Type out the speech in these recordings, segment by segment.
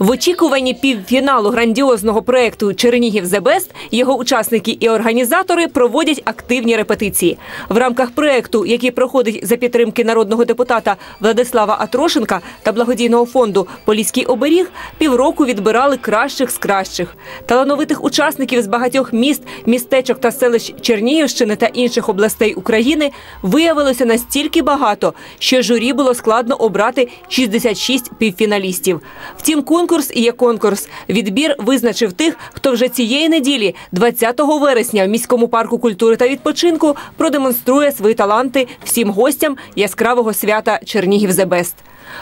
В очікуванні півфіналу грандіозного проекту Чернігів The Best його учасники і організатори проводять активні репетиції. В рамках проекту, який проходить за підтримки народного депутата Владислава Атрошенка та благодійного фонду Поліський оберіг, півроку відбирали кращих з кращих. Талановитих учасників з багатьох міст, містечок та селищ Чернігівщини та інших областей України виявилося настільки багато, що журі було складно обрати 66 півфіналістів. Втім, конкурс є конкурс. Відбір визначив тих, хто вже цієї неділі, 20 вересня, в міському парку культури та відпочинку продемонструє свої таланти всім гостям яскравого свята Чернігів Best.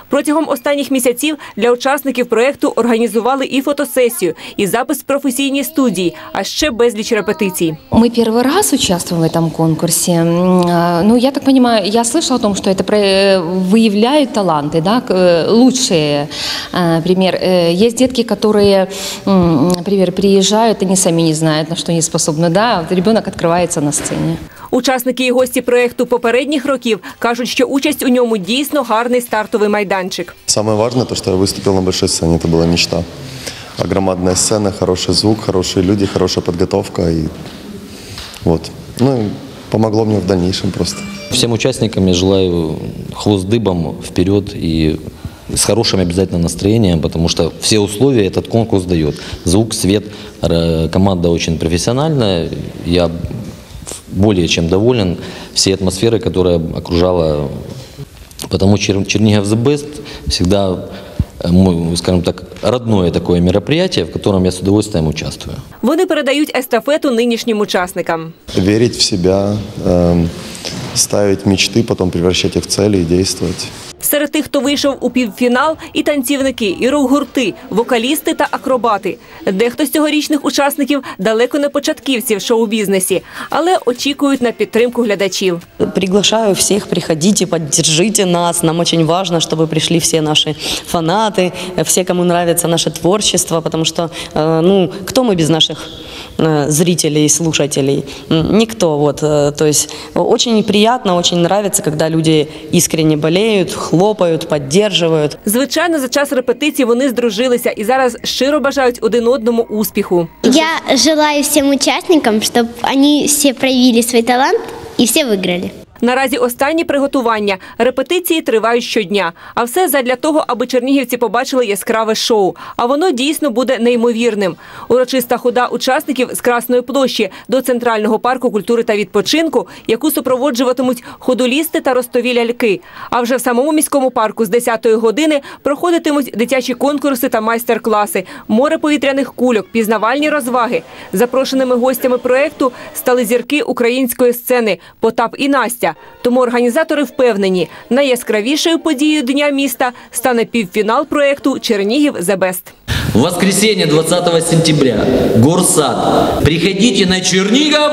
Протягом останніх місяців для учасників проекту організували і фотосесію, і запис в професійній студії, а ще безліч репетицій. Мы первый раз участвуем в этом конкурсе. М, а, Ну, я так понимаю, я слышала о том, что это про- э, выявляют таланты, да, к- э, лучшие. А, Например, э, есть детки, которые, м, например, приезжают, они сами не знают, на что они способны, да, вот ребенок открывается на сцене. Учасники і гості проекту попередніх років кажуть, що участь у ньому дійсно гарний стартовий майданчик. Самое важное, то, что я выступил на большой сцене, это была мечта. А громадная сцена, хороший звук, хорошие люди, хорошая подготовка. И вот. Ну, и помогло мне в дальнейшем просто. Всем участникам я желаю хвост дыбом вперед и с хорошим обязательно настроением, потому что все условия этот конкурс дает. Звук, свет, р- команда очень профессиональная. Я более чем доволен всей атмосферой, которая окружала. Потому Чер- Чернигов The Best всегда, э, мой, скажем так, родное такое мероприятие, в котором я с удовольствием участвую. Вони передають естафету нинішнім учасникам. Верить в себя, эм, ставить мечты, потом превращать их в цели и действовать. Серед тих, хто вийшов у півфінал, і танцівники, і рок-гурти, вокалісти та акробати. Дехто з цьогорічних учасників далеко не початківці в шоу-бізнесі, але очікують на підтримку глядачів. Приглашаю всех, приходите, поддержите нас. Нам очень важно, чтобы пришли все наши фанаты, э, все, кому нравится наше творчество, потому что, э, ну, кто мы без наших э, зрителей, слушателей? М, Никто. Вот, э, то есть очень приятно, очень нравится, когда люди искренне болеют, хлопают, поддерживают. Звичайно, за час репетицій вони здружилися і зараз щиро бажають один одному успіху. Я желаю всем участникам, чтобы они все проявили свой талант и все выиграли. Наразі останні приготування. Репетиції тривають щодня. А все задля того, аби чернігівці побачили яскраве шоу. А воно дійсно буде неймовірним. Урочиста хода учасників з Красної площі до центрального парку культури та відпочинку, яку супроводжуватимуть ходолісти та ростові ляльки. А вже в самому міському парку з 10-ї години проходитимуть дитячі конкурси та майстер-класи, море повітряних кульок, пізнавальні розваги. Запрошеними гостями проекту стали зірки української сцени Потап і Настя. Тому організатори впевнені, найяскравішою подією дня міста стане півфінал проекту Чернігів за Бест. В воскресенье 20 сентября. Горсад. Приходите на Чернигов.